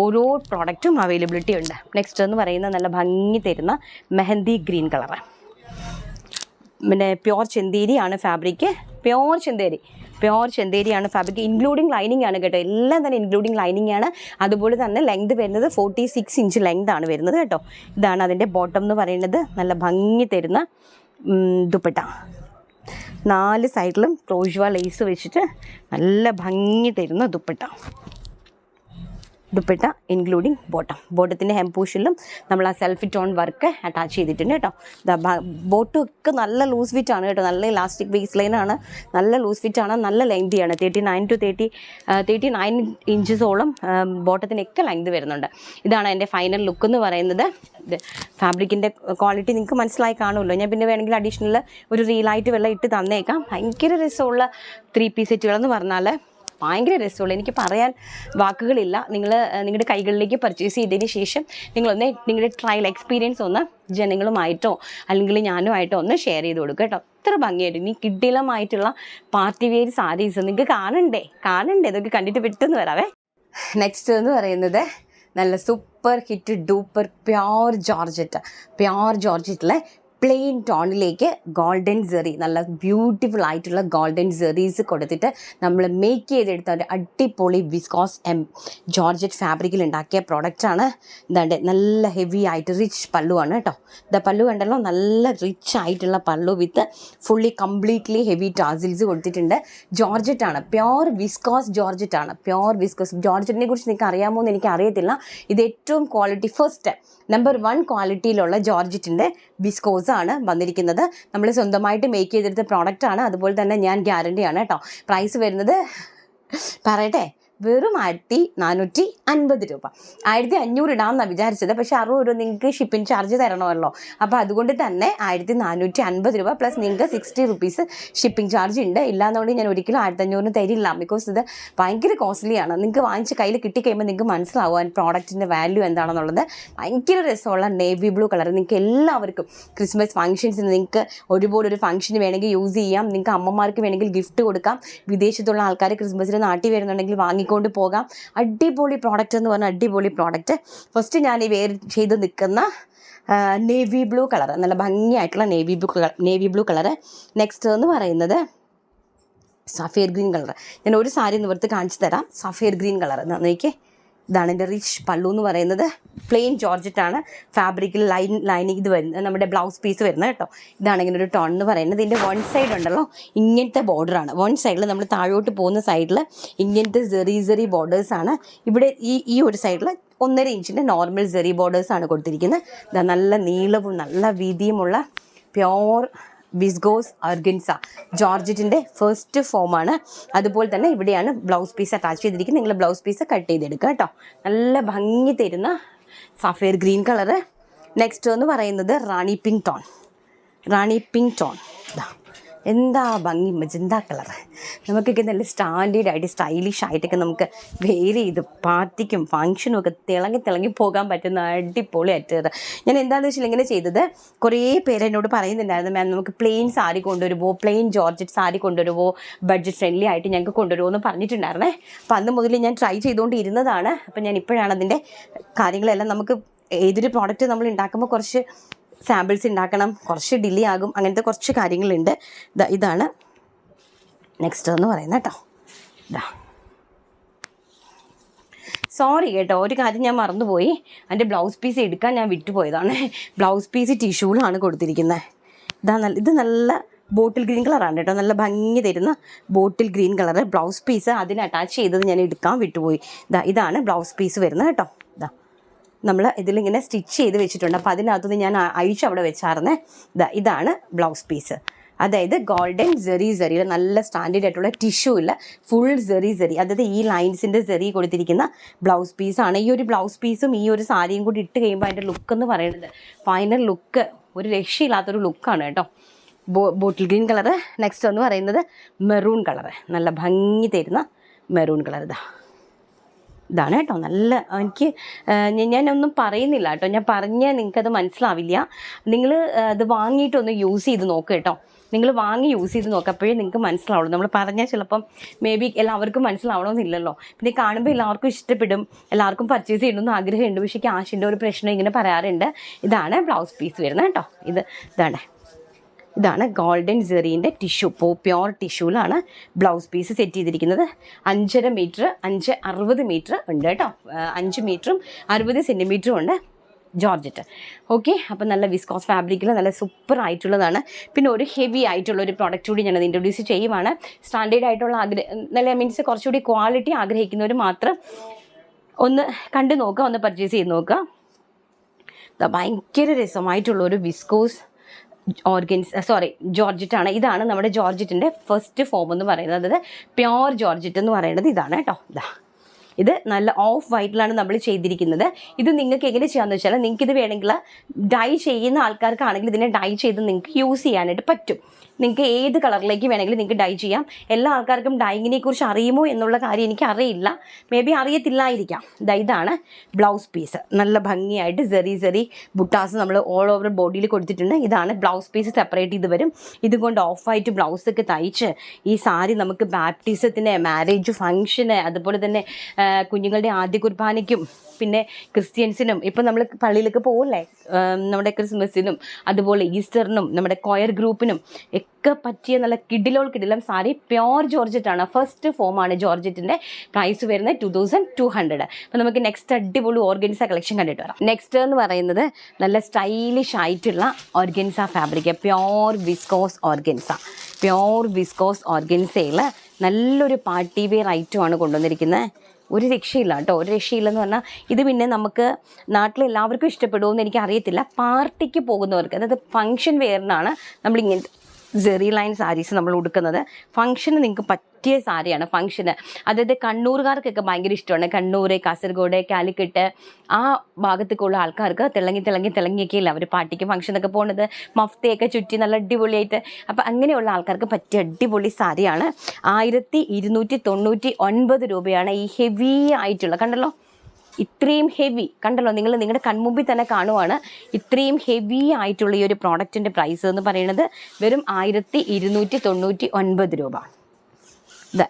ഓരോ പ്രോഡക്റ്റും അവൈലബിലിറ്റി ഉണ്ട്. നെക്സ്റ്റ് എന്ന് പറയുന്നത് നല്ല ഭംഗി തരുന്ന മെഹന്തി ഗ്രീൻ കളറ് പിന്നെ പ്യോർ ചെന്തേരിയാണ് ഫാബ്രിക് പ്യോർ ചെന്തേരി. പ്യോർ ചെന്തേരിയാണ് ഫാബ്രിക് ഇൻക്ലൂഡിങ് ലൈനിങ് ആണ് കേട്ടോ. എല്ലാം തന്നെ ഇൻക്ലൂഡിങ് ലൈനിങ് ആണ്. അതുപോലെ തന്നെ ലെങ്ത് വരുന്നത് ഫോർട്ടി സിക്സ് ഇഞ്ച് ലെങ്ത് ആണ് വരുന്നത് കേട്ടോ. ഇതാണ് അതിന്റെ ബോട്ടം എന്ന് പറയുന്നത്. നല്ല ഭംഗി തരുന്ന ദുപ്പട്ട. നാല് സൈഡിലും ക്രോഷ്വ ലേസ് വെച്ചിട്ട് നല്ല ഭംഗി തരുന്ന ദുപ്പട്ട. Dupatta including bottom. ബോട്ടത്തിന്റെ ഹെംപൂഷിലും നമ്മൾ ആ സെൽഫ് ടോൺ വർക്ക് അറ്റാച്ച് ചെയ്തിട്ടുണ്ട് കേട്ടോ. ബോട്ടും ഒക്കെ നല്ല ലൂസ് ഫിറ്റ് ആണ് കേട്ടോ. നല്ല ഇലാസ്റ്റിക് ബേസ് ലൈനാണ് നല്ല ലൂസ് ഫിറ്റ് ആണ്. നല്ല ലെങ്തിയാണ് thirty nine to thirty thirty nine ഇഞ്ചസോളം ബോട്ടത്തിനൊക്കെ ലെങ്ത് വരുന്നുണ്ട്. ഇതാണ് എന്റെ ഫൈനൽ ലുക്ക് എന്ന് പറയുന്നത്. ഫാബ്രിക്കിന്റെ ക്വാളിറ്റി നിങ്ങൾക്ക് മനസ്സിലായി കാണുമല്ലോ. ഞാൻ പിന്നെ വേണമെങ്കിൽ അഡീഷണൽ ഒരു റീലായിട്ട് വെള്ളം ഇട്ട് തന്നേക്കാം. ഭയങ്കര രസമുള്ള ത്രീ പീസ് സെറ്റുകളെന്ന് പറഞ്ഞാൽ ഭയങ്കര രസമുള്ള. എനിക്ക് പറയാൻ വാക്കുകളില്ല. നിങ്ങൾ നിങ്ങളുടെ കൈകളിലേക്ക് പർച്ചേസ് ചെയ്തതിന് ശേഷം നിങ്ങളൊന്ന് നിങ്ങളുടെ ട്രയൽ എക്സ്പീരിയൻസ് ഒന്ന് ജനങ്ങളുമായിട്ടോ അല്ലെങ്കിൽ ഞാനുമായിട്ടോ ഒന്ന് ഷെയർ ചെയ്ത് കൊടുക്കുക കേട്ടോ. അത്ര ഭംഗിയായിട്ട്. ഇനി കിഡിലമായിട്ടുള്ള പാർട്ടി വെയർ സാരീസ് നിങ്ങൾക്ക് കാണണ്ടേ? കാണണ്ടേ? ഇതൊക്കെ കണ്ടിട്ട് പെട്ടെന്ന് വരാവേ. നെക്സ്റ്റ് എന്ന് പറയുന്നത് നല്ല super hit duper pure georgette pure ജോർജറ്റിലെ plain ടോണിലേക്ക് ഗോൾഡൻ സെറി നല്ല ബ്യൂട്ടിഫുൾ ആയിട്ടുള്ള ഗോൾഡൻ സെറീസ് കൊടുത്തിട്ട് നമ്മൾ മേക്ക് ചെയ്തെടുത്ത ഒരു അടിപൊളി വിസ്കോസ് എം ജോർജറ്റ് ഫാബ്രിക്കിൽ ഉണ്ടാക്കിയ പ്രോഡക്റ്റാണ് എന്താണ്ട് നല്ല ഹെവി ആയിട്ട് റിച്ച് പല്ലുവാണ് കേട്ടോ. ദ പല്ലു കണ്ടല്ലോ നല്ല റിച്ച് ആയിട്ടുള്ള pallu with fully completely heavy tassels കൊടുത്തിട്ടുണ്ട്. ജോർജറ്റാണ് പ്യോർ വിസ്കോസ് ജോർജറ്റാണ് പ്യോർ വിസ്കോസ് ജോർജറ്റിനെ കുറിച്ച് നിങ്ങൾക്ക് അറിയാമോ എന്ന് എനിക്ക് അറിയത്തില്ല. ഇത് ഏറ്റവും ക്വാളിറ്റി ഫസ്റ്റ് നമ്പർ വൺ ക്വാളിറ്റിയിലുള്ള ജോർജറ്റിന്റെ ആണ് വന്നിരിക്കുന്നത്. നമ്മൾ സ്വന്തമായിട്ട് മേക്ക് ചെയ്തെടുത്ത പ്രോഡക്റ്റ് ആണ്. അതുപോലെ തന്നെ ഞാൻ ഗ്യാരണ്ടിയാണ് കേട്ടോ. പ്രൈസ് വരുന്നത് പറയട്ടെ വെറും ആയിരത്തി നാനൂറ്റി അൻപത് രൂപ. ആയിരത്തി അഞ്ഞൂറ് ഇടാമെന്നാണ് വിചാരിച്ചത്. പക്ഷെ അറുപത് രൂപ നിങ്ങൾക്ക് ഷിപ്പിംഗ് ചാർജ് തരണമല്ലോ. അപ്പോൾ അതുകൊണ്ട് തന്നെ ആയിരത്തി നാനൂറ്റി അൻപത് രൂപ പ്ലസ് നിങ്ങൾക്ക് സിക്സ്റ്റി റുപ്പീസ് ഷിപ്പിംഗ് ചാർജ് ഉണ്ട്. ഇല്ലാന്നുകൊണ്ട് ഞാൻ ഒരിക്കലും ആയിരത്തി അഞ്ഞൂറിന് തരില്ല. ബിക്കോസ് ഇത് ഭയങ്കര കോസ്റ്റ്ലിയാണ് നിങ്ങൾക്ക് വാങ്ങിച്ച് കയ്യിൽ കിട്ടിക്കഴിയുമ്പോൾ നിങ്ങൾക്ക് മനസ്സിലാവും പ്രോഡക്റ്റിന്റെ വാല്യൂ എന്താണെന്നുള്ളത്. ഭയങ്കര രസമുള്ള നേവി ബ്ലൂ കളർ നിങ്ങൾക്ക് എല്ലാവർക്കും ക്രിസ്മസ് ഫംഗ്ഷൻസിന് നിങ്ങൾക്ക് ഒരുപോലെ ഒരു ഫംഗ്ഷന് വേണമെങ്കിൽ യൂസ് ചെയ്യാം. നിങ്ങൾക്ക് അമ്മമാർക്ക് വേണമെങ്കിൽ ഗിഫ്റ്റ് കൊടുക്കാം. വിദേശത്തുള്ള ആൾക്കാർ ക്രിസ്മസിന് നാട്ടിൽ വരുന്നുണ്ടെങ്കിൽ വാങ്ങിക്കൊണ്ട് പോകാം. അടിപൊളി പ്രോഡക്റ്റ് എന്ന് പറഞ്ഞാൽ അടിപൊളി പ്രോഡക്റ്റ് ഫസ്റ്റ് ഞാൻ ഈ വെയർ ചെയ്ത് നിൽക്കുന്ന നേവി ബ്ലൂ കളർ നല്ല ഭംഗിയായിട്ടുള്ള navy blue navy blue colour next എന്ന് പറയുന്നത് സഫേർ ഗ്രീൻ കളർ ഞാൻ ഒരു സാരി നിവർത്ത് കാണിച്ചു തരാം. സഫേർ ഗ്രീൻ കളർ നോക്കിയേ. ഇതാണ് എന്റെ റിച്ച് പള്ളു എന്ന് പറയുന്നത്. പ്ലെയിൻ ജോർജറ്റാണ് ഫാബ്രിക്കിൽ ലൈൻ ലൈനിങ് ഇത് വരുന്നത്. നമ്മുടെ ബ്ലൗസ് പീസ് വരുന്നത് കേട്ടോ. ഇതാണ് ഇങ്ങനെ ഒരു ടോൺ എന്ന് പറയുന്നത്. ഇതിന്റെ വൺ സൈഡ് ഉണ്ടല്ലോ ഇങ്ങനത്തെ ബോർഡറാണ് വൺ സൈഡിൽ നമ്മൾ താഴോട്ട് പോകുന്ന സൈഡിൽ ഇങ്ങനത്തെ സെറി സെറി ബോർഡേഴ്സാണ് ഇവിടെ ഈ ഈ ഒരു സൈഡിൽ ഒന്നര ഇഞ്ചിന്റെ നോർമൽ സെറി ബോർഡേഴ്സാണ് കൊടുത്തിരിക്കുന്നത്. നല്ല നീളവും നല്ല വീതിയുമുള്ള പ്യോർ വിസ്ഗോസ് അർഗൻസ ജോർജറ്റിന്റെ ഫസ്റ്റ് ഫോമാണ് അതുപോലെ തന്നെ ഇവിടെയാണ് ബ്ലൗസ് പീസ് അറ്റാച്ച് ചെയ്തിരിക്കുന്നത്. നിങ്ങൾ ബ്ലൗസ് പീസ് കട്ട് ചെയ്തെടുക്കുക കേട്ടോ. നല്ല ഭംഗി തരുന്ന സഫേർ ഗ്രീൻ കളറ് നെക്സ്റ്റ് എന്ന് പറയുന്നത് rani pink tone rani pink tone ഇതാ എന്താ ഭംഗി മജന്ത കളർ നമുക്കൊക്കെ നല്ല സ്റ്റാൻഡേർഡ് ആയിട്ട് സ്റ്റൈലിഷ് ആയിട്ടൊക്കെ നമുക്ക് വെയർ ചെയ്ത് പാർട്ടിക്കും ഫംഗ്ഷനും ഒക്കെ തിളങ്ങി തിളങ്ങി പോകാൻ പറ്റുന്ന അടിപൊളി ആയിട്ട് ഞാൻ എന്താണെന്ന് വെച്ചാൽ ഇങ്ങനെ ചെയ്തത്. കുറേ പേര് എന്നോട് പറയുന്നുണ്ടായിരുന്നു മാം നമുക്ക് പ്ലെയിൻ സാരി കൊണ്ടുവരുമോ പ്ലെയിൻ ജോർജറ്റ് സാരി കൊണ്ടുവരുമോ ബഡ്ജറ്റ് ഫ്രണ്ട്ലി ആയിട്ട് ഞങ്ങൾക്ക് കൊണ്ടുവരുമോ എന്ന് പറഞ്ഞിട്ടുണ്ടായിരുന്നേ. അപ്പം അന്ന് മുതൽ ഞാൻ ട്രൈ ചെയ്തുകൊണ്ടിരുന്നതാണ് അപ്പം ഞാൻ ഇപ്പോഴാണ് അതിന്റെ കാര്യങ്ങളെല്ലാം നമുക്ക് ഏതൊരു പ്രോഡക്റ്റ് നമ്മൾ ഉണ്ടാക്കുമ്പോൾ കുറച്ച് സാമ്പിൾസ് ഉണ്ടാക്കണം കുറച്ച് ഡിലേ ആകും. അങ്ങനത്തെ കുറച്ച് കാര്യങ്ങളുണ്ട്. ഇതാ ഇതാണ് നെക്സ്റ്റ് എന്ന് പറയുന്നത് കേട്ടോ. ഇതാ സോറി കേട്ടോ ഒരു കാര്യം ഞാൻ മറന്നുപോയി. എന്റെ ബ്ലൗസ് പീസ് എടുക്കാൻ ഞാൻ വിട്ടുപോയതാണ്. ബ്ലൗസ് പീസ് ടിഷ്യൂളാണ് കൊടുത്തിരിക്കുന്നത്. ഇതാ നല്ല ഇത് നല്ല ബോട്ടിൽ ഗ്രീൻ കളറാണ് കേട്ടോ. നല്ല ഭംഗി തരുന്ന bottle green colour blouse piece അതിന് അറ്റാച്ച് ചെയ്തത് ഞാൻ എടുക്കാൻ വിട്ടുപോയി. ഇതാ ഇതാണ് ബ്ലൗസ് പീസ് വരുന്നത് കേട്ടോ. ഇതാ നമ്മൾ ഇതിലിങ്ങനെ സ്റ്റിച്ച് ചെയ്ത് വെച്ചിട്ടുണ്ട്. അപ്പോൾ അതിനകത്തുനിന്ന് ഞാൻ അഴിച്ച് അവിടെ വെച്ചായിരുന്നേ ഇതാ ഇതാണ് ബ്ലൗസ് പീസ് അതായത് ഗോൾഡൻ സെറി സെറി നല്ല സ്റ്റാൻഡേർഡ് ആയിട്ടുള്ള ടിഷ്യൂ ഇല്ല ഫുൾ സെറി സെറി അതായത് ഈ ലൈൻസിന്റെ സെറി കൊടുത്തിരിക്കുന്ന ബ്ലൗസ് പീസാണ് ഈ ഒരു ബ്ലൗസ് പീസും ഈ ഒരു സാരിയും കൂടി ഇട്ട് കഴിയുമ്പോൾ അതിന്റെ ലുക്ക് എന്ന് പറയുന്നത് ഫൈനൽ ലുക്ക് ഒരു രക്ഷയില്ലാത്തൊരു ലുക്കാണ് കേട്ടോ. ബോട്ടിൽ ഗ്രീൻ കളറ് നെക്സ്റ്റ് എന്ന് പറയുന്നത് മെറൂൺ കളറ് നല്ല ഭംഗി തരുന്ന മെറൂൺ കളർ ഇതാ ഇതാണ് കേട്ടോ. നല്ല എനിക്ക് ഞാനൊന്നും പറയുന്നില്ല കേട്ടോ. ഞാൻ പറഞ്ഞാൽ നിങ്ങൾക്കത് മനസ്സിലാവില്ല. നിങ്ങൾ അത് വാങ്ങിയിട്ടൊന്ന് യൂസ് ചെയ്ത് നോക്കുക കേട്ടോ. നിങ്ങൾ വാങ്ങി യൂസ് ചെയ്ത് നോക്കുക അപ്പോഴേ നിങ്ങൾക്ക് മനസ്സിലാവുള്ളൂ. നമ്മൾ പറഞ്ഞാൽ ചിലപ്പം മേ ബി എല്ലാവർക്കും മനസ്സിലാവണമെന്നില്ലല്ലോ. പിന്നെ കാണുമ്പോൾ എല്ലാവർക്കും ഇഷ്ടപ്പെടും. എല്ലാവർക്കും പർച്ചേസ് ചെയ്യണമെന്ന് ആഗ്രഹമുണ്ട്. പക്ഷേ ക്യാഷിന്റെ ഒരു പ്രശ്നം ഇങ്ങനെ പറയാറുണ്ട്. ഇതാണ് ബ്ലൗസ് പീസ് വരുന്നത് കേട്ടോ. ഇത് ഇതാണ്. ഇതാണ് ഗോൾഡൻ സെറീന്റെ ടിഷ്യു. പോ പ്യോർ ടിഷ്യൂലാണ് ബ്ലൗസ് പീസ് സെറ്റ് ചെയ്തിരിക്കുന്നത്. അഞ്ചര മീറ്റർ അഞ്ച് അറുപത് മീറ്റർ ഉണ്ട് കേട്ടോ. അഞ്ച് മീറ്ററും അറുപത് സെന്റിമീറ്ററും ഉണ്ട് ജോർജറ്റ്. ഓക്കെ അപ്പം നല്ല വിസ്കോസ് ഫാബ്രിക്കിൽ നല്ല സൂപ്പർ ആയിട്ടുള്ളതാണ്. പിന്നെ ഒരു ഹെവി ആയിട്ടുള്ള ഒരു പ്രോഡക്റ്റ് കൂടി ഞാനത് ഇൻട്രൊഡ്യൂസ് ചെയ്യുവാണ്. സ്റ്റാൻഡേർഡ് ആയിട്ടുള്ള ആഗ്രഹ നല്ല മീൻസ് കുറച്ചുകൂടി ക്വാളിറ്റി ആഗ്രഹിക്കുന്നവർ മാത്രം ഒന്ന് കണ്ടു നോക്കുക ഒന്ന് പർച്ചേസ് ചെയ്ത് നോക്കുക. ഭയങ്കര രസമായിട്ടുള്ള ഒരു വിസ്കോസ് ഓർഗൻസ് സോറി ജോർജറ്റ് ആണ് ഇതാണ് നമ്മുടെ ജോർജറ്റിന്റെ ഫസ്റ്റ് ഫോം എന്ന് പറയുന്നത്. അതായത് പ്യോർ ജോർജറ്റ് എന്ന് പറയുന്നത് ഇതാണ് കേട്ടോ. ഇതാ ഇത് നല്ല ഓഫ് വൈറ്റിലാണ് നമ്മൾ ചെയ്തിരിക്കുന്നത്. ഇത് നിങ്ങൾക്ക് എങ്ങനെ ചെയ്യാമെന്ന് വെച്ചാൽ നിങ്ങൾക്ക് ഇത് വേണമെങ്കിൽ ഡൈ ചെയ്യുന്ന ആൾക്കാർക്കാണെങ്കിൽ ഇതിനെ ഡൈ ചെയ്ത് നിങ്ങൾക്ക് യൂസ് ചെയ്യാനായിട്ട് പറ്റും. നിങ്ങൾക്ക് ഏത് കളറിലേക്ക് വേണമെങ്കിലും നിങ്ങൾക്ക് ഡൈ ചെയ്യാം. എല്ലാ ആൾക്കാർക്കും ഡൈങ്ങിനെ കുറിച്ച് അറിയുമോ എന്നുള്ള കാര്യം എനിക്ക് അറിയില്ല. മേ ബി അറിയത്തില്ലായിരിക്കാം. ഇതാ ഇതാണ് ബ്ലൗസ് പീസ് നല്ല ഭംഗിയായിട്ട് സെറി സെറി ബുട്ടാസ് നമ്മൾ ഓൾ ഓവർ ബോഡിയിൽ കൊടുത്തിട്ടുണ്ട്. ഇതാണ് ബ്ലൗസ് പീസ് സെപ്പറേറ്റ് ചെയ്ത് വരും. ഇതുകൊണ്ട് ഓഫായിട്ട് ബ്ലൗസൊക്കെ തയ്ച്ച് ഈ സാരി നമുക്ക് ബാപ്റ്റിസത്തിന് മാരേജ് ഫംഗ്ഷന് അതുപോലെ തന്നെ കുഞ്ഞുങ്ങളുടെ ആദ്യ കുർബാനയ്ക്കും പിന്നെ ക്രിസ്ത്യൻസിനും ഇപ്പം നമ്മൾ പള്ളിയിലൊക്കെ പോകില്ലേ നമ്മുടെ ക്രിസ്മസിനും അതുപോലെ ഈസ്റ്ററിനും നമ്മുടെ കൊയർ ഗ്രൂപ്പിനും ഒക്കെ പറ്റിയ നല്ല കിഡിലോൾ കിഡിലം സാരി പ്യോർ ജോർജറ്റ് ആണ് ഫസ്റ്റ് ഫോമാണ് ജോർജറ്റിന്റെ പ്രൈസ് വരുന്നത് ടു തൗസൻഡ് ടു ഹൺഡ്രഡ് അപ്പം നമുക്ക് നെക്സ്റ്റ് അടിപൊളി ഓർഗൻസ കളക്ഷൻ കണ്ടിട്ട് വരാം. നെക്സ്റ്റ് എന്ന് പറയുന്നത് നല്ല സ്റ്റൈലിഷ് ആയിട്ടുള്ള organza fabric pure viscose organza pure viscose ഓർഗൻസയിൽ നല്ലൊരു പാർട്ടി വെയർ ഐറ്റമാണ് കൊണ്ടുവന്നിരിക്കുന്നത്. ഒരു രക്ഷയില്ല കേട്ടോ. ഒരു രക്ഷയില്ലെന്ന് പറഞ്ഞാൽ ഇത് പിന്നെ നമുക്ക് നാട്ടിൽ എല്ലാവർക്കും ഇഷ്ടപ്പെടുമോ എന്ന് എനിക്ക് അറിയത്തില്ല പാർട്ടിക്ക് പോകുന്നവർക്ക് അതായത് ഫങ്ഷൻ വെയറിനാണ് നമ്മൾ ഇങ്ങനത്തെ ജെറി ലൈൻ സാരീസ് നമ്മൾ ഉടുക്കുന്നത്. ഫംഗ്ഷന് നിങ്ങൾക്ക് പറ്റിയ സാരിയാണ് ഫംഗ്ഷന് അതായത് കണ്ണൂർകാർക്കൊക്കെ ഭയങ്കര ഇഷ്ടമാണ്. കണ്ണൂർ കാസർഗോഡ് കാലിക്കറ്റ് ആ ഭാഗത്തേക്കുള്ള ആൾക്കാർക്ക് തിളങ്ങി തിളങ്ങി തിളങ്ങിയൊക്കെയില്ല അവർ പാർട്ടിക്ക് ഫംഗ്ഷനൊക്കെ പോകുന്നത് മഫ്തയൊക്കെ ചുറ്റി നല്ല അടിപൊളിയായിട്ട്. അപ്പം അങ്ങനെയുള്ള ആൾക്കാർക്ക് പറ്റിയ അടിപൊളി സാരിയാണ്. ആയിരത്തി ഇരുന്നൂറ്റി തൊണ്ണൂറ്റി ഒൻപത് രൂപയാണ് ഈ ഹെവി ആയിട്ടുള്ള. കണ്ടല്ലോ? ഇത്രയും ഹെവി കണ്ടല്ലോ നിങ്ങൾ നിങ്ങളുടെ കൺമുമ്പിൽ തന്നെ കാണുവാണ് ഇത്രയും ഹെവി ആയിട്ടുള്ള ഈ ഒരു പ്രോഡക്റ്റിന്റെ പ്രൈസ് എന്ന് പറയുന്നത് വെറും ആയിരത്തി ഇരുന്നൂറ്റി തൊണ്ണൂറ്റി ഒൻപത് രൂപ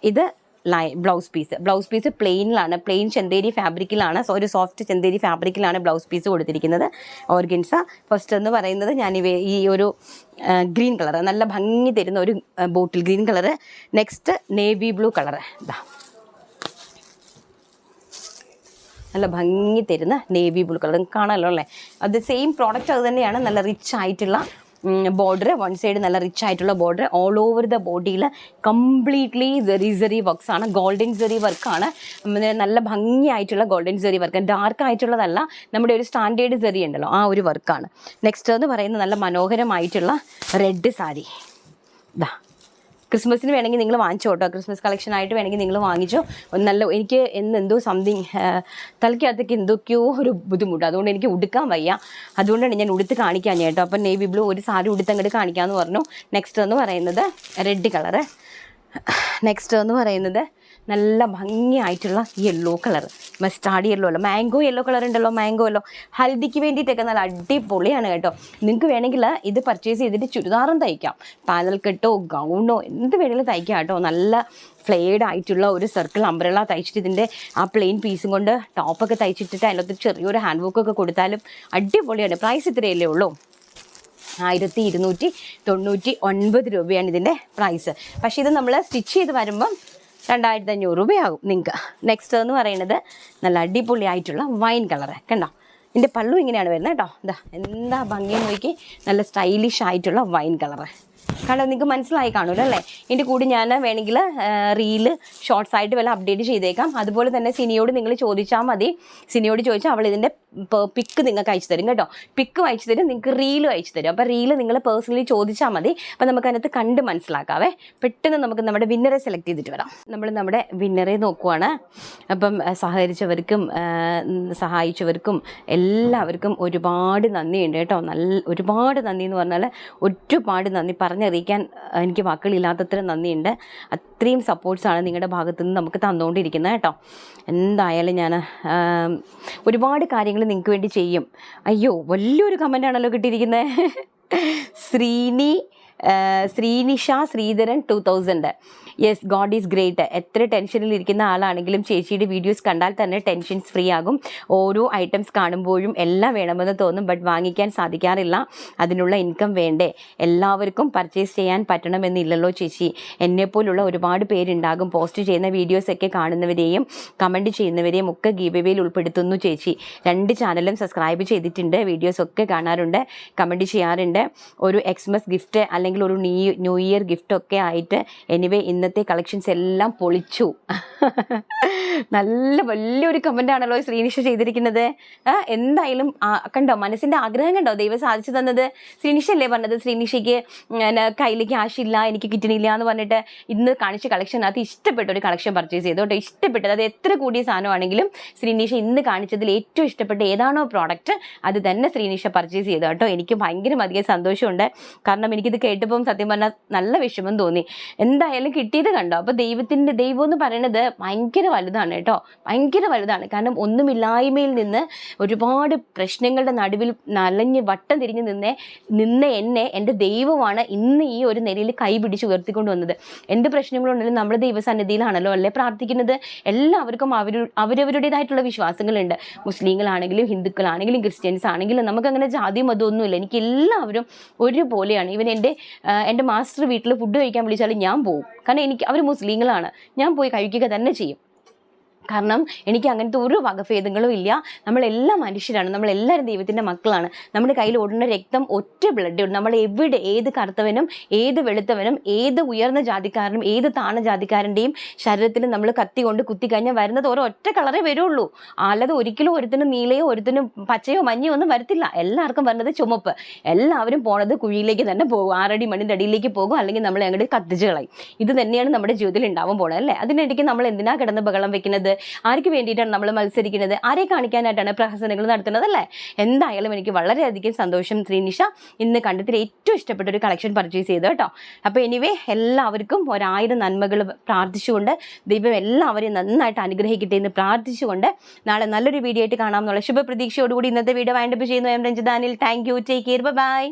ഇത് ലൈ ബ്ലൗസ് പീസ് ബ്ലൗസ് പീസ് പ്ലെയിനിലാണ് പ്ലെയിൻ ചെന്തേരി ഫാബ്രിക്കിലാണ് ഒരു സോഫ്റ്റ് ചെന്തേരി ഫാബ്രിക്കിലാണ് ബ്ലൗസ് പീസ് കൊടുത്തിരിക്കുന്നത്. ഓർഗൻസ ഫസ്റ്റ് എന്ന് പറയുന്നത് ഞാൻ ഈ ഒരു ഗ്രീൻ കളർ നല്ല ഭംഗി തരുന്ന ഒരു bottle green colour next navy blue colour ഇതാ നല്ല ഭംഗി തരുന്ന നേവി ബ്ലൂ കളർ കാണാമല്ലോ അല്ലേ? അത് സെയിം പ്രോഡക്റ്റ് അത് തന്നെയാണ്. നല്ല റിച്ച് ആയിട്ടുള്ള ബോർഡർ വൺ സൈഡ് നല്ല റിച്ച് ആയിട്ടുള്ള ബോർഡർ ഓൾ ഓവർ ദ ബോഡിയിൽ കംപ്ലീറ്റ്ലി സെറി സെറി വർക്ക്സ് ആണ്. ഗോൾഡൻ സെറി വർക്കാണ് നല്ല ഭംഗിയായിട്ടുള്ള ഗോൾഡൻ സെറി വർക്ക് ഡാർക്ക് ആയിട്ടുള്ളതല്ല നമ്മുടെ ഒരു സ്റ്റാൻഡേർഡ് സെറി ഉണ്ടല്ലോ ആ ഒരു വർക്കാണ് നെക്സ്റ്റ് എന്ന് പറയുന്നത് നല്ല മനോഹരമായിട്ടുള്ള റെഡ് സാരി ഇതാ ക്രിസ്മസിന് വേണമെങ്കിൽ നിങ്ങൾ വാങ്ങിച്ചോ കേട്ടോ. ക്രിസ്മസ് കളക്ഷൻ ആയിട്ട് വേണമെങ്കിൽ നിങ്ങൾ വാങ്ങിച്ചോ. നല്ല എനിക്ക് എന്ന് എന്തോ സംതിങ് തലയ്ക്കകത്തേക്ക് എന്തൊക്കെയോ ഒരു ബുദ്ധിമുട്ട്. അതുകൊണ്ട് എനിക്ക് ഉടുക്കാൻ വയ്യ. അതുകൊണ്ടാണ് ഞാൻ ഉടുത്ത് കാണിക്കാൻ കേട്ടോ. അപ്പം നേവി ബ്ലൂ ഒരു സാരി ഉടുത്ത് അങ്ങോട്ട് കാണിക്കാമെന്ന് പറഞ്ഞു. നെക്സ്റ്റ് എന്ന് പറയുന്നത് റെഡ് കളറ് നെക്സ്റ്റ് എന്ന് പറയുന്നത് നല്ല ഭംഗിയായിട്ടുള്ള യെല്ലോ കളർ മസ്റ്റാർഡ് യെല്ലോ അല്ല മാംഗോ യെല്ലോ കളർ ഉണ്ടല്ലോ മാംഗോ അല്ലോ ഹൽദിക്ക് വേണ്ടിയിട്ടൊക്കെ നല്ല അടിപൊളിയാണ് കേട്ടോ. നിങ്ങൾക്ക് വേണമെങ്കിൽ ഇത് പർച്ചേസ് ചെയ്തിട്ട് ചുരിദാറും തയ്ക്കാം. പാനൽ കെട്ടോ ഗൗണോ എന്ത് വേണമെങ്കിലും തയ്ക്കാം കേട്ടോ. നല്ല ഫ്ലെയർഡ് ആയിട്ടുള്ള ഒരു സർക്കിൾ അംബ്രല തയ്ച്ചിട്ട് ഇതിന്റെ ആ പ്ലെയിൻ പീസും കൊണ്ട് ടോപ്പൊക്കെ തയ്ച്ചിട്ടിട്ട് അതിനകത്ത് ചെറിയൊരു ഹാൻഡ് വർക്കൊക്കെ കൊടുത്താലും അടിപൊളിയാണ്. പ്രൈസ് ഇത്രയല്ലേ ഉള്ളൂ? ആയിരത്തി ഇരുന്നൂറ്റി തൊണ്ണൂറ്റി ഒൻപത് രൂപയാണ് ഇതിന്റെ പ്രൈസ് പക്ഷേ ഇത് നമ്മൾ സ്റ്റിച്ച് ചെയ്ത് വരുമ്പം രണ്ടായിരത്തി അഞ്ഞൂറ് രൂപയാകും നിങ്ങൾക്ക്. നെക്സ്റ്റ് എന്ന് പറയുന്നത് നല്ല അടിപൊളിയായിട്ടുള്ള വൈൻ കളറ് കണ്ടോ? ഇതിന്റെ പള്ളു ഇങ്ങനെയാണ് വരുന്നത് കേട്ടോ. എന്താ എന്താ ഭംഗി നോക്കി നല്ല സ്റ്റൈലിഷ് ആയിട്ടുള്ള വൈൻ കളറ് കാരണം നിങ്ങൾക്ക് മനസ്സിലായി കാണുമല്ലോ അല്ലേ? ഇതിന്റെ കൂടി ഞാൻ വേണമെങ്കിൽ റീൽ ഷോർട്സ് ആയിട്ട് വല്ല അപ്ഡേറ്റ് ചെയ്തേക്കാം. അതുപോലെ തന്നെ സിനിയോട് നിങ്ങൾ ചോദിച്ചാൽ മതി. സിനിയോട് ചോദിച്ചാൽ അവൾ ഇതിന്റെ പിക്ക് നിങ്ങൾക്ക് അയച്ചു തരും കേട്ടോ. പിക്ക് അയച്ചു തരും നിങ്ങൾക്ക് റീലും അയച്ചു തരും. അപ്പോൾ റീൽ നിങ്ങൾ പേഴ്സണലി ചോദിച്ചാൽ മതി. അപ്പോൾ നമുക്ക് അതിനകത്ത് കണ്ട് മനസ്സിലാക്കാവേ. പെട്ടെന്ന് നമുക്ക് നമ്മുടെ വിന്നറെ സെലക്ട് ചെയ്തിട്ട് വരാം. നമ്മൾ നമ്മുടെ വിന്നറെ നോക്കുവാണ്. അപ്പം സഹകരിച്ചവർക്കും സഹായിച്ചവർക്കും എല്ലാവർക്കും ഒരുപാട് നന്ദിയുണ്ട് കേട്ടോ. നല്ല ഒരുപാട് നന്ദി എന്ന് പറഞ്ഞാൽ ഒരുപാട് നന്ദി. പറഞ്ഞറിയിക്കാൻ എനിക്ക് വാക്കുകളില്ലാത്തത്ര നന്ദിയുണ്ട്. അത്രയും സപ്പോർട്ട്സാണ് നിങ്ങളുടെ ഭാഗത്തു നിന്ന് നമുക്ക് തന്നുകൊണ്ടിരിക്കുന്നത് കേട്ടോ. എന്തായാലും ഞാൻ ഒരുപാട് കാര്യങ്ങൾ നിങ്ങൾക്ക് വേണ്ടി ചെയ്യും. അയ്യോ വലിയൊരു കമന്റാണല്ലോ കിട്ടിയിരിക്കുന്നത് Sreeni Sreenisha Sreedharan two thousand yes God is great എത്ര ടെൻഷനിൽ ഇരിക്കുന്ന ആളാണെങ്കിലും ചേച്ചിയുടെ വീഡിയോസ് കണ്ടാൽ തന്നെ ടെൻഷൻസ് ഫ്രീ ആകും. ഓരോ ഐറ്റംസ് കാണുമ്പോഴും എല്ലാം വേണമെന്ന് തോന്നും ബട്ട് വാങ്ങിക്കാൻ സാധിക്കാറില്ല. അതിനുള്ള ഇൻകം വേണ്ടേ? എല്ലാവർക്കും പർച്ചേസ് ചെയ്യാൻ പറ്റണമെന്നില്ലല്ലോ ചേച്ചി. എന്നെപ്പോലുള്ള ഒരുപാട് പേരുണ്ടാകും. പോസ്റ്റ് ചെയ്യുന്ന വീഡിയോസൊക്കെ കാണുന്നവരെയും കമന്റ് ചെയ്യുന്നവരെയും ഒക്കെ ഗീബവേയിൽ ഉൾപ്പെടുത്തുന്നു ചേച്ചി. രണ്ട് ചാനലും സബ്സ്ക്രൈബ് ചെയ്തിട്ടുണ്ട്. വീഡിയോസ് ഒക്കെ കാണാറുണ്ട് കമന്റ് ചെയ്യാറുണ്ട്. ഒരു എക്സ്മസ് ഗിഫ്റ്റ് അല്ലെങ്കിൽ ഒരു ന്യൂ ന്യൂ ഇയർ ഗിഫ്റ്റ് ഒക്കെ ആയിട്ട്. എനിവേ ഇന്നത്തെ കളക്ഷൻസ് എല്ലാം പൊളിച്ചു. നല്ല വലിയൊരു കമന്റ് ആണല്ലോ ശ്രീനിഷ ചെയ്തിരിക്കുന്നത്. എന്തായാലും കണ്ടോ മനസ്സിന്റെ ആഗ്രഹം കണ്ടോ? ദൈവം സാധിച്ചു തന്നത്. ശ്രീനിഷ അല്ലേ പറഞ്ഞത്? ശ്രീനിഷയ്ക്ക് കയ്യിൽ ക്യാഷ് ഇല്ല എനിക്ക് കിട്ടണില്ല എന്ന് പറഞ്ഞിട്ട് ഇന്ന് കാണിച്ച കളക്ഷൻ അത് ഇഷ്ടപ്പെട്ട ഒരു കളക്ഷൻ പർച്ചേസ് ചെയ്തു കേട്ടോ ഇഷ്ടപ്പെട്ടത് അത് എത്ര കൂടിയ സാധനമാണെങ്കിലും ശ്രീനിഷ ഇന്ന് കാണിച്ചതിൽ ഏറ്റവും ഇഷ്ടപ്പെട്ട ഏതാണോ പ്രോഡക്റ്റ് അത് തന്നെ ശ്രീനിഷ പർച്ചേസ് ചെയ്തു കേട്ടോ. എനിക്ക് ഭയങ്കരമധികം സന്തോഷമുണ്ട്. കാരണം എനിക്കിത് കേട്ടപ്പം സത്യം പറഞ്ഞാൽ നല്ല വിഷമം തോന്നി. എന്തായാലും കിട്ടിയത് കണ്ടോ? അപ്പോൾ ദൈവത്തിന്റെ ദൈവം എന്ന് പറയുന്നത് ഭയങ്കര വലുതാണ് കേട്ടോ. ഭയങ്കര വലുതാണ്. കാരണം ഒന്നുമില്ലായ്മയിൽ നിന്ന് ഒരുപാട് പ്രശ്നങ്ങളുടെ നടുവിൽ നലഞ്ഞ് വട്ടം തിരിഞ്ഞ് നിന്നേ നിന്ന് എന്നെ എന്റെ ദൈവമാണ് ഇന്ന് ഈ ഒരു നിലയിൽ കൈ പിടിച്ച് ഉയർത്തിക്കൊണ്ട് വന്നത്. എന്ത് പ്രശ്നങ്ങളുണ്ടെങ്കിലും നമ്മുടെ ദൈവസന്നിധിയിലാണല്ലോ അല്ലേ പ്രാർത്ഥിക്കുന്നത്? എല്ലാവർക്കും അവർ അവരവരുടേതായിട്ടുള്ള വിശ്വാസങ്ങളുണ്ട്. മുസ്ലിങ്ങളാണെങ്കിലും ഹിന്ദുക്കളാണെങ്കിലും ക്രിസ്ത്യൻസ് ആണെങ്കിലും നമുക്കങ്ങനെ ജാതി മതമൊന്നുമില്ല എനിക്ക് എല്ലാവരും ഒരുപോലെയാണ്. ഇവൻ എന്റെ എന്റെ മാസ്റ്റർ വീട്ടിൽ ഫുഡ് കഴിക്കാൻ വിളിച്ചാൽ ഞാൻ പോകും കാരണം എനിക്ക് അവർ മുസ്ലിങ്ങളാണ്. ഞാൻ പോയി കഴിക്കുക തന്നെ ചെയ്യും. കാരണം എനിക്ക് അങ്ങനത്തെ ഒരു വകഭേദങ്ങളും ഇല്ല. നമ്മളെല്ലാം മനുഷ്യരാണ്. നമ്മളെല്ലാവരും ദൈവത്തിന്റെ മക്കളാണ്. നമ്മുടെ കയ്യിൽ ഓടുന്ന രക്തം ഒറ്റ ബ്ലഡ് നമ്മൾ എവിടെ ഏത് കറുത്തവനും ഏത് വെളുത്തവനും ഏത് ഉയർന്ന ജാതിക്കാരനും ഏത് താണ ജാതിക്കാരന്റെയും ശരീരത്തിൽ നമ്മൾ കത്തി കൊണ്ട് കുത്തി കഴിഞ്ഞാൽ വരുന്നത് ഓരോ ഒറ്റ കളറേ വരുള്ളൂ. അല്ലാതെ ഒരിക്കലും ഒരുത്തിനും നീലയോ ഒരുത്തിനും പച്ചയോ മഞ്ഞയോ ഒന്നും വരത്തില്ല. എല്ലാവർക്കും വരുന്നത് ചുമപ്പ്. എല്ലാവരും പോണത് കുഴിയിലേക്ക് തന്നെ പോകും. ആറടി മണ്ണിന്റെ അടിയിലേക്ക് പോകും. അല്ലെങ്കിൽ നമ്മളെ അങ്ങോട്ട് കത്തിച്ച് കളയും. ഇത് തന്നെയാണ് നമ്മുടെ ജീവിതത്തിൽ ഉണ്ടാവാൻ പോണത് അല്ലേ? അതിനിടയ്ക്ക് നമ്മൾ എന്തിനാ കിടന്ന് ബഹളം വെക്കുന്നത്? ആർക്ക് വേണ്ടിയിട്ടാണ് നമ്മൾ മത്സരിക്കുന്നത്? ആരെ കാണിക്കാനായിട്ടാണ് പ്രഹസനങ്ങൾ നടത്തുന്നത് അല്ലേ? എന്തായാലും എനിക്ക് വളരെയധികം സന്തോഷം ശ്രീനിഷ ഇന്ന് കണ്ടത്തിൽ ഏറ്റവും ഇഷ്ടപ്പെട്ട ഒരു കളക്ഷൻ പർച്ചേസ് ചെയ്തു കേട്ടോ. അപ്പോൾ എനിവേ എല്ലാവർക്കും ഒരായിരം നന്മകൾ പ്രാർത്ഥിച്ചുകൊണ്ട് ദൈവം എല്ലാവരെയും നന്നായിട്ട് അനുഗ്രഹിക്കട്ടെ എന്ന് പ്രാർത്ഥിച്ചുകൊണ്ട് നാളെ നല്ലൊരു വീഡിയോ ആയിട്ട് കാണാമെന്നുള്ള ശുഭപ്രതീക്ഷയോടുകൂടി ഇന്നത്തെ വീഡിയോ വൈൻഡപ്പ് ചെയ്യുന്നു. M രഞ്ജിതാനിൽ thank you take care bye